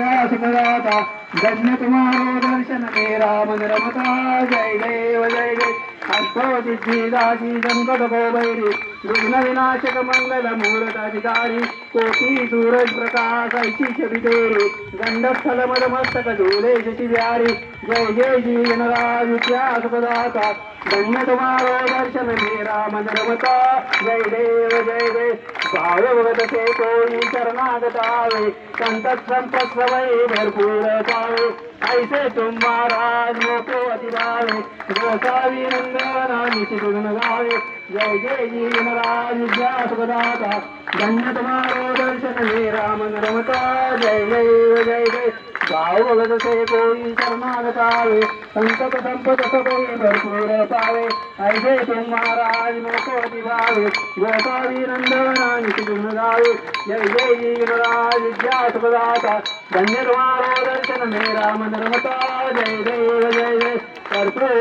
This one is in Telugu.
विद्या सुखदाता धन्य तुम्हारो दर्शन मेरा मन रमता जय देव जय जय। अष्टो सिद्धिदासी संकट को भैरी రుగ్న వినాశక మంగళ మూలతాధికారి కోటి సూరజ్ ప్రకాశ శిశవిదేరి గండస్థల మదమస్తక జూలే శశివ్యారి జయ జయ జీవనరాజుఖ్యాసపదాత ధన్య కుమారో దర్శన మే రామ నరమత జయ దేవ జయ దేవ భావగత సేతోయి శరణాగతావే సంతత్ సంతత్సవై భర్పూర పావే ఐసే తుమ్మారాజ్ మోకో అతిరావే గోసావి నందనామి శివుడునగాడు జయ జయ జీవనరాజుగా సుఖదాత ధన్యతమారో దర్శనమే రామన రమత జయ జయ జయ జయ భావగతసే పోయి శరణాగతావే సంతత సంపద సభై భర్పూర జయ జయ కర్పూర